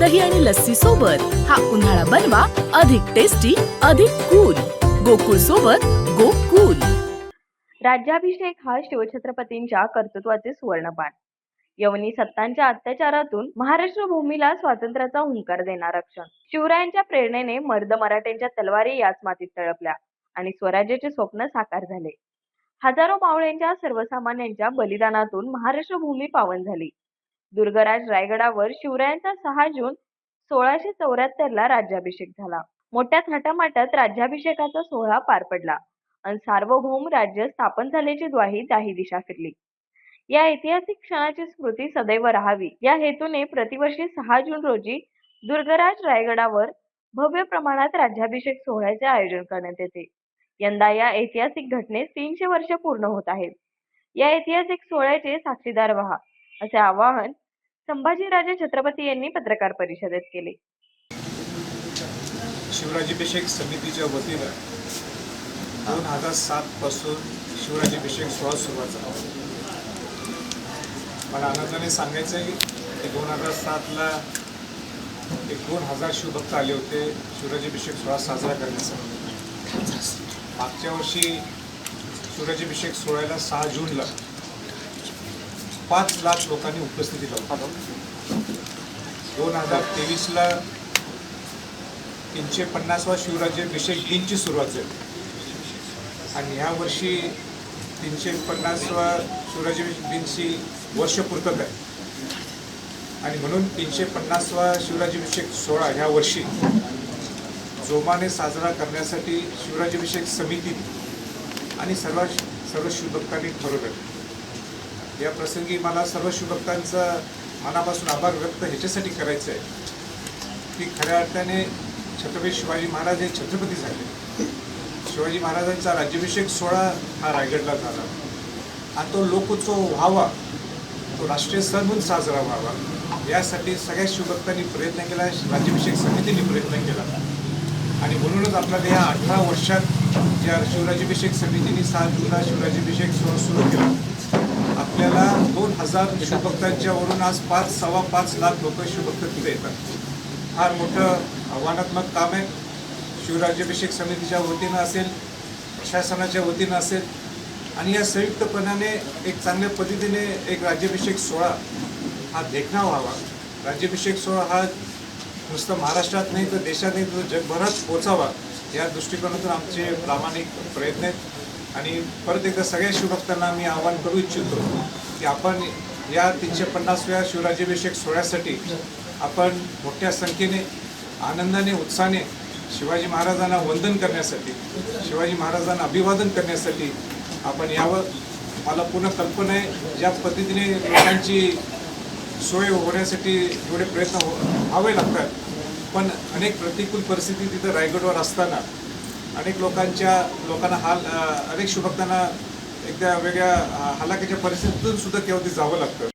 दही आणि लस्सी सोबत हा उन्हाळा बनवा अधिक टेस्टी अधिक कूल गोकुळ सोबत गोकुल. राज्याभिषेक हा शिवछत्रपतींच्या कर्तृत्वाचे सुवर्णपान. यवनी सत्तांच्या अत्याचारातून महाराष्ट्र भूमीला स्वातंत्र्याचा हुंकार देणारा क्षण शिवरायांच्या प्रेरणेने मर्द मराठ्यांच्या तलवारी याच मातीत तळपल्या आणि स्वराज्याचे स्वप्न साकार झाले. हजारो मावळ्यांच्या सर्वसामान्यांच्या बलिदानातून महाराष्ट्र भूमी पावन झाली. दुर्गराज रायगडावर शिवरायांचा सहा जून सोळाशे चौऱ्याहत्तर ला राज्याभिषेक झाला. मोठ्या थाटामाटात राज्याभिषेकाचा सोहळा पार पडला आणि सार्वभौम राज्य स्थापन झाल्याची ग्वाही दाही दिशा फिरली. या ऐतिहासिक क्षणाची स्मृती सदैव राहावी. या हेतूने प्रतिवर्षी सहा जून रोजी दुर्गराज रायगडावर भव्य प्रमाणात राज्याभिषेक सोहळ्याचे आयोजन करण्यात येते. यंदा या ऐतिहासिक घटनेस तीनशे वर्ष पूर्ण होत आहेत. या ऐतिहासिक सोहळ्याचे साक्षीदार व्हा. असे आवाहन संभाजीराजे छत्रपती यांनी पत्रकार परिषदेत केले. शिवराज्याभिषेक समितीच्या वतीनं दोन हजार सात पासून शिवराज्याभिषेक सोहळा सुरुवात झाला. मला आनंदाने सांगायचं आहे की दोन हजार सातला एक दोन हजार शिवभक्त आले होते शिवराज्याभिषेक सोहळा साजरा करण्यासाठी. मागच्या वर्षी शिवराज्याभिषेक सोहळ्याला सहा जूनला पाच लाख लोकांनी उपस्थिती लावली दोन हजार तेवीसला तीनशे पन्नासवा शिवराज्याभिषेक दिनची सुरुवात झाली. आणि ह्या वर्षी तीनशे पन्नासवा शिवराज्याभिषेक दिनची वर्षपूर्तक आहे. आणि म्हणून तीनशे पन्नासवा शिवराज्याभिषेक सोहळा ह्या वर्षी जोमाने साजरा करण्यासाठी शिवराज्याभिषेक समिती आणि सर्व सर्व शिवभक्तांनी ठरवलं. या प्रसंगी मला सर्व शिवभक्तांचा मनापासून आभार व्यक्त ह्याच्यासाठी करायचं आहे की खऱ्या अर्थाने छत्रपती शिवाजी महाराज हे छत्रपती झाले. शिवाजी महाराजांचा राज्याभिषेक सोहळा हा रायगडला झाला. आणि तो लोकोत्सव व्हावा तो राष्ट्रीय सण म्हणून साजरा व्हावा यासाठी सगळ्या शिवभक्तांनी प्रयत्न केला राज्याभिषेक समितीने प्रयत्न केला. आणि म्हणूनच आपल्याला या अठरा वर्षात ज्या शिवराज्याभिषेक समितीने सात जूनला शिवराज्याभिषेक सोहळा सुरू केला. हजार शिवभक्तांच्या वरून आज पाच सव्वा पाच लाख लोक शिवभक्त तिथे येतात. फार मोठं आव्हानात्मक काम आहे. शिवराज्याभिषेक समितीच्या वतीनं असेल प्रशासनाच्या वतीनं असेल आणि या संयुक्तपणाने एक चांगल्या पद्धतीने एक राज्याभिषेक सोहळा हा देखणा व्हावा. राज्याभिषेक सोहळा हा नुसतं महाराष्ट्रात नाही तर देशात नाही तर जगभरात पोचावा या दृष्टिकोनातून आमचे प्रामाणिक प्रयत्न आहेत. आणि परत एकदा सगळ्या शिवभक्तांना मी आवाहन करू इच्छितो. की आपण या तीनशे पन्नासव्या शिवराज्याभिषेक सोहळ्यासाठी आपण मोठ्या संख्येने आनंदाने उत्साहाने शिवाजी महाराजांना वंदन करण्यासाठी शिवाजी महाराजांना अभिवादन करण्यासाठी आपण यावं. मला पूर्ण कल्पना आहे ज्या पद्धतीने लोकांची सोय होण्यासाठी एवढे प्रयत्न हो व्हावे लागतात. पण अनेक प्रतिकूल परिस्थिती तिथं रायगडवर असताना अनेक लोकांच्या लोकांना हाल अनेक शुभक्तांना एकदा वेगळ्या हलाखीच्या परिस्थितीतून सुद्धा केव्हा ते जावं लागतं.